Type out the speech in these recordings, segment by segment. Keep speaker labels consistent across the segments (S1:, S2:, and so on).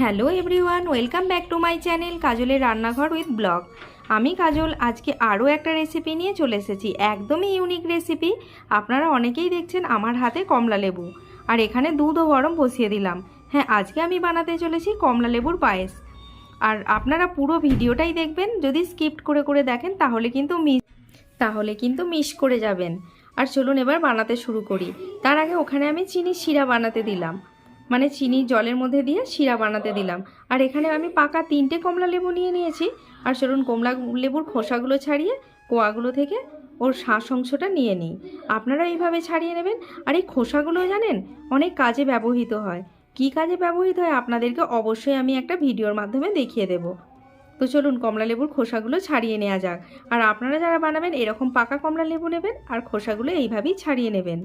S1: Hello everyone, welcome back to my channel কাজলের রান্নাঘর with blog. আমি কাজল, আজকে আরও একটা রেসিপি নিয়ে চলে এসেছি, একদমই ইউনিক রেসিপি আপনারা অনেকেই দেখছেন আমার হাতে কমলা লেবু। আর এখানে দুধও গরম বসিয়ে দিলাম। হ্যাঁ আজকে আমি বানাতে চলেছি কমলা লেবুর পায়েস। আর আপনারা পুরো ভিডিওটাই দেখবেন, যদি স্কিপ্ট করে করে দেখেন তাহলে কিন্তু মিস, তাহলে কিন্তু মিস করে যাবেন। আর চলুন এবার বানাতে শুরু করি। তার আগে ওখানে আমি চিনি শিরা বানাতে দিলাম। মানে চিনি জলের মধ্যে দিয়ে শিরা বানাতে দিলাম। আর এখানে আমি পাকা তিনটে কমলা লেবু নিয়ে নিয়েছি। আর চলুন কমলা লেবুর খোসাগুলো ছাড়িয়ে কোয়াগুলো থেকে ওর শ্বাস অংশটা নিয়ে নিই। আপনারা এইভাবে ছাড়িয়ে নেবেন। আর এই খোসাগুলো জানেন, অনেক কাজে ব্যবহৃত হয়। কী কাজে ব্যবহৃত হয় আপনাদেরকে অবশ্যই আমি একটা ভিডিওর মাধ্যমে দেখিয়ে দেব। তো চলুন কমলা লেবুর খোসাগুলো ছাড়িয়ে নেওয়া যাক। আর আপনারা যারা বানাবেন, এরকম পাকা কমলা লেবু নেবেন আর খোসাগুলো এইভাবেই ছাড়িয়ে নেবেন।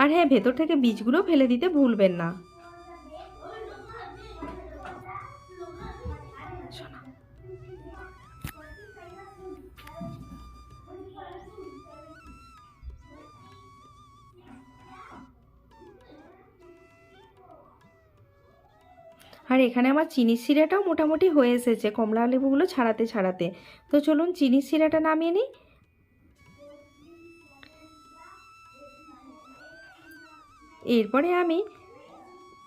S1: আর হ্যাঁ ভেতর থেকে বীজগুলো ফেলে দিতে ভুলবেন না। আর এখানে আমার চিনির সিরাটাও মোটামুটি হয়ে এসেছে কমলা লেবুগুলো ছাড়াতে ছাড়াতে। তো চলুন চিনির সিরাটা নামিয়ে নিই। এরপরে আমি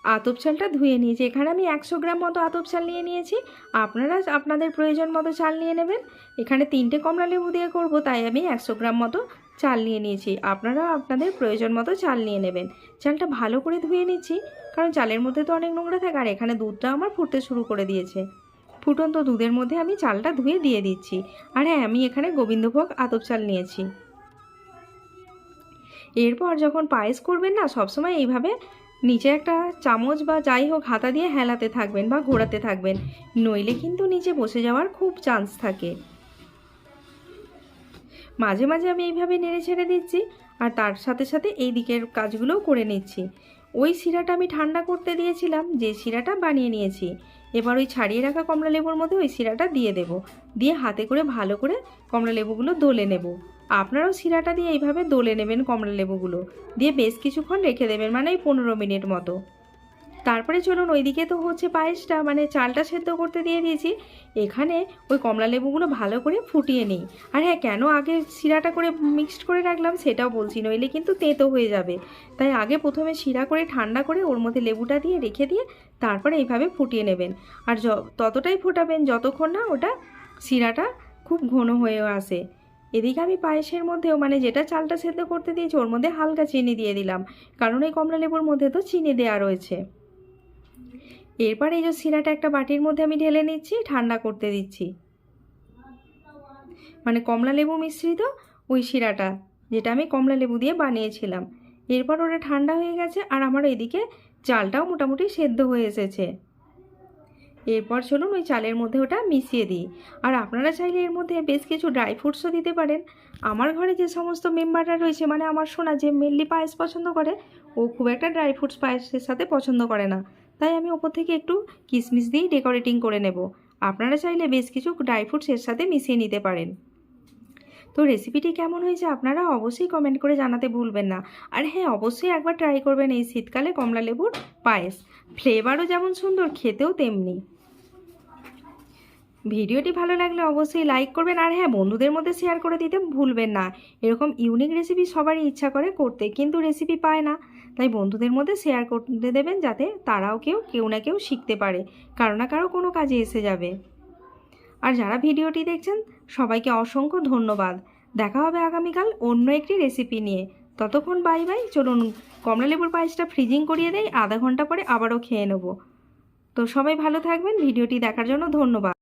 S1: আতপ চালটা ধুয়ে নিয়েছি। এখানে আমি একশো গ্রাম মতো আতপ চাল নিয়ে নিয়েছি। আপনারা আপনাদের প্রয়োজন মতো চাল নিয়ে নেবেন। এখানে তিনটে কমলা লেবু দিয়ে করব, তাই আমি একশো গ্রাম মতো চাল নিয়ে নিয়েছি। আপনারা আপনাদের প্রয়োজন মতো চাল নিয়ে নেবেন। চালটা ভালো করে ধুয়ে নিচ্ছি, কারণ চালের মধ্যে তো অনেক নোংরা থাকে, আর এখানে দুধটা আমার ফুটতে শুরু করে দিয়েছে। ফুটন্ত দুধের মধ্যে আমি চালটা ধুয়ে দিয়ে দিচ্ছি। আর হ্যাঁ আমি এখানে গোবিন্দভোগ আতপ চাল নিয়েছি। এরপর যখন পায়েস করবেন না, সবসময় এইভাবে নিচে একটা চামচ বা যাই হোক হাতা দিয়ে হেলাতে থাকবেন বা ঘোরাতে থাকবেন। নইলে কিন্তু নিচে বসে যাওয়ার খুব চান্স থাকে। মাঝে মাঝে আমি এইভাবে নেড়ে ছেড়ে দিচ্ছি আর তার সাথে সাথে এই দিকের কাজগুলোও করে নিচ্ছি। ওই শিরাটা আমি ঠান্ডা করতে দিয়েছিলাম, যে শিরাটা বানিয়ে নিয়েছি। এবার ওই ছাড়িয়ে রাখা কমলা লেবুর মধ্যে ওই শিরাটা দিয়ে দেব। দিয়ে হাতে করে ভালো করে কমলা লেবুগুলো দোলে নেব। আপনারাও শিরাটা দিয়ে এইভাবে দোলে নেবেন কমলা লেবুগুলো। দিয়ে বেশ কিছুক্ষণ রেখে দেবেন মানে ওই পনেরো মিনিট মতো। তারপরে চলুন ওইদিকে তো হচ্ছে পায়েসটা মানে চালটা সেদ্ধ করতে দিয়ে দিয়েছি। এখানে ওই কমলা লেবুগুলো ভালো করে ফুটিয়ে নিই। আর হ্যাঁ কেন আগে শিরাটা করে মিক্সড করে রাখলাম সেটাও বলছি, নইলে কিন্তু তেঁতো হয়ে যাবে। তাই আগে প্রথমে শিরা করে ঠান্ডা করে ওর মধ্যে লেবুটা দিয়ে রেখে দিয়ে তারপরে এইভাবে ফুটিয়ে নেবেন। আর ততটাই ফোটাবেন যতক্ষণ না ওটা শিরাটা খুব ঘন হয়ে আসে। এদিকে আমি পায়েসের মধ্যেও মানে যেটা চালটা সেদ্ধ করতে দিয়েছি, ওর মধ্যে হালকা চিনি দিয়ে দিলাম। কারণ এই কমলা লেবুর মধ্যে তো চিনি দেওয়া রয়েছে। এরপর এই যে শিরাটা একটা বাটির মধ্যে আমি ঢেলে নিচ্ছি, ঠান্ডা করতে দিচ্ছি। মানে কমলা লেবু মিশ্রিত ওই শিরাটা, যেটা আমি কমলা লেবু দিয়ে বানিয়েছিলাম। এরপর ওটা ঠান্ডা হয়ে গেছে আর আমার এদিকে চালটাও মোটামুটি সেদ্ধ হয়ে এসেছে। এরপর চলুন ওই চালের মধ্যে ওটা মিশিয়ে দিই। আর আপনারা চাইলে এর মধ্যে বেশ কিছু ড্রাই ফ্রুটসও দিতে পারেন। আমার ঘরে যে সমস্ত মেম্বাররা রয়েছে মানে আমার শোনা যে মেনলি পায়েস পছন্দ করে, ও খুব একটা ড্রাই ফ্রুটস পায়েসের সাথে পছন্দ করে না। তাই আমি ওপর থেকে একটু কিশমিশ দিয়েই ডেকোরেটিং করে নেব। আপনারা চাইলে বেশ কিছু ড্রাই ফ্রুটস এর সাথে মিশিয়ে নিতে পারেন। তো রেসিপিটি কেমন হয়েছে আপনারা অবশ্যই কমেন্ট করে জানাতে ভুলবেন না। আর হ্যাঁ অবশ্যই একবার ট্রাই করবেন এই শীতকালে কমলা লেবুর পায়েস। ফ্লেভারও যেমন সুন্দর, খেতেও তেমনি। ভিডিওটি ভালো লাগলে অবশ্যই লাইক করবেন আর হ্যাঁ বন্ধুদের মধ্যে শেয়ার করে দিতে ভুলবেন না। এরকম ইউনিক রেসিপি সবারই ইচ্ছা করে করতে কিন্তু রেসিপি পায় না। তাই বন্ধুদের মধ্যে শেয়ার করতে দেবেন যাতে তারাও কেউ কেউ না কেউ শিখতে পারে। কারও না কারও কোনো কাজে এসে যাবে। আর যারা ভিডিওটি দেখছেন, সবাইকে অসংখ্য ধন্যবাদ। দেখা হবে আগামীকাল অন্য একটি রেসিপি নিয়ে। ততক্ষণ বাই বাই চলুন, কমলালেবুর পায়েসটা ফ্রিজিং করিয়ে দেয় আধা ঘণ্টা পরে আবারও খেয়ে নেব। তো সবাই ভালো থাকবেন। ভিডিওটি দেখার জন্য ধন্যবাদ।